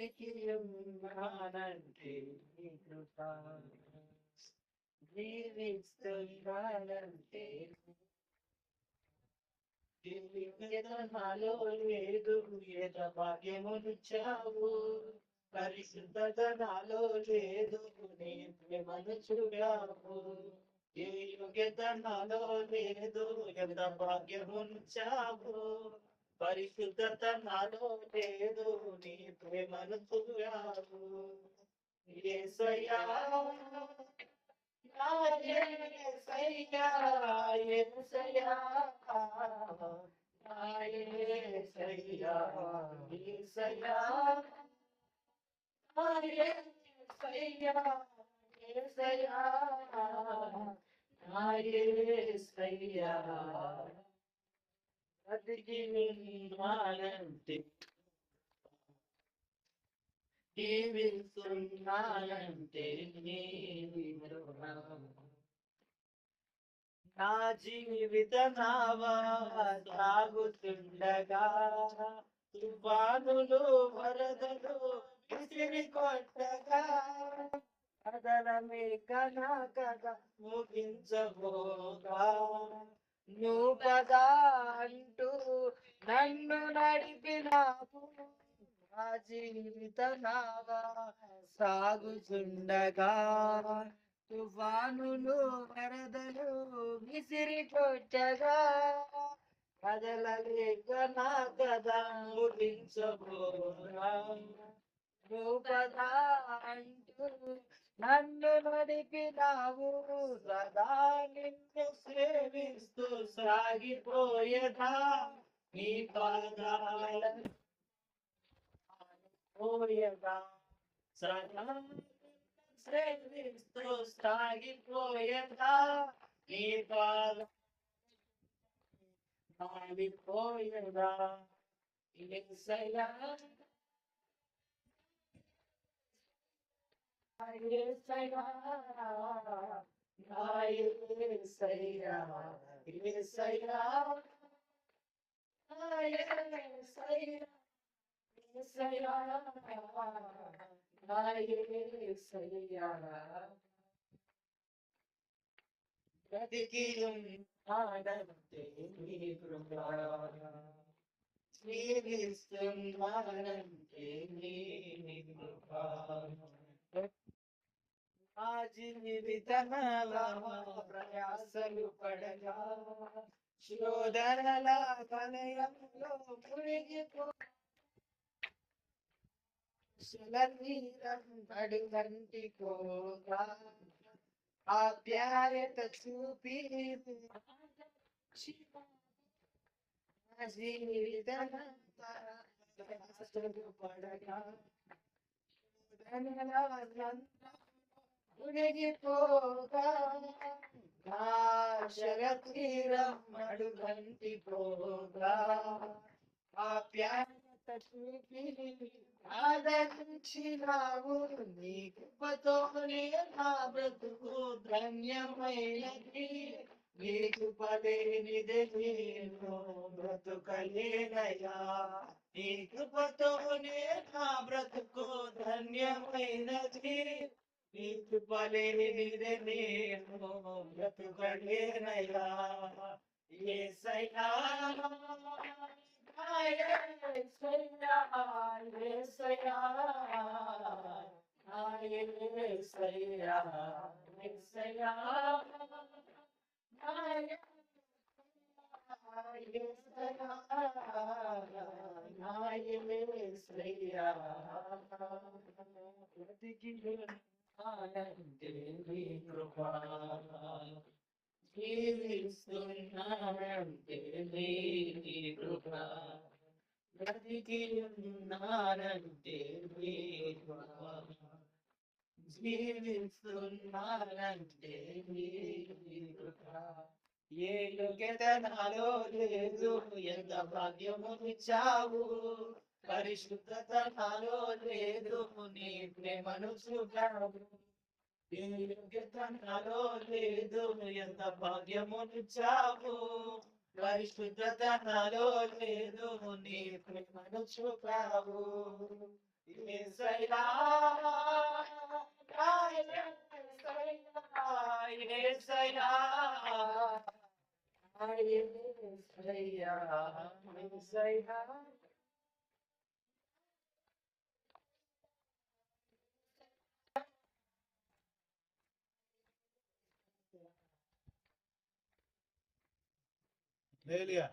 బ్రతికి నీ కృప. జీవిస్తున్నానంటే నాలో లేదు ఏద భాగ్యమునిచ్చావు. పరిశుద్ధత నాలో లేదు నీ ప్రేమను ఏ యోగ్యత నాలో లేదు ఎంత భాగ్యమునిచ్చావు. పరిశుద్ధత నాలో లేదు నీ ప్రేమను చూడావు సయ్యా జీవిస్తున్నానంటే నా జీవిత నావా సాగుతుండగా తుఫానులు వరదలు విసిరి కొట్టగా కదలమే కనా కదా ముగించబోగా. నువ్వు అంటూ నన్ను నడిపినావు. నా జీవిత నావా సాగుచుండగా తుఫానులు వరదలు విసిరి కొట్టగా కదలలేక నా కదా ముగించబోగా నువ్వు అంటూ నన్ను నడిపినావు. సదా నిన్ను సేవిస్తూ సాగిపోయేదా నీ పాదాల పోయేదా సదా సేవిస్తూ సాగిపోయేదా నీ పాద మారిపోయేదా ఏసయ్యా ఏసయ్యా నా ఏసయ్యా ఏసయ్యా నా ఏసయ్యా ఏసయ్యా నా ఏసయ్యా బ్రతికి ఆడంతే నీ కృప జీవిస్తున్నానంటే నీ కృప నా జీవిత ప్రయాసలు పడగా శోధనల కలయంలో మునిగిపో శిలనీరం అడుగంటి కోగా ఆప్యాయత చూపి నా జీవితమంతా ప్రయాసలు పడగా శోధనల ఉడిగిపోగా శరతీరం పోగా ఆదరించినావు నీ కృపతోనే నా బ్రతుకు ధన్యమైనది. నీ కృపలేనిదే నేను బ్రతుకలేనయ్యా. నీ కృపతోనే నా బ్రతుకు ధన్యమైనది. నీ కృపలేనిదే నేను బ్రతుకలేనయ్యా ఏసయ్యా ఏసయ్యా ఏసయ్యా ఏసయ్యా ఏసయ్యా జీవిస్తున్నానంటే నీ కృప బ్రతికి ఏ యోగ్యత నాలో లేదు ఎంత భాగ్యము పరిశుద్ధత నాలో లేదు నీ ప్రేమను చూపావు ఏ యోగ్యత నాలో లేదు ఎంత భాగ్యము ఇచ్చావు పరిశుద్ధత నాలో లేదు నీ ప్రేమను చూపావు యేసయ్యా, నా యేసయ్యా,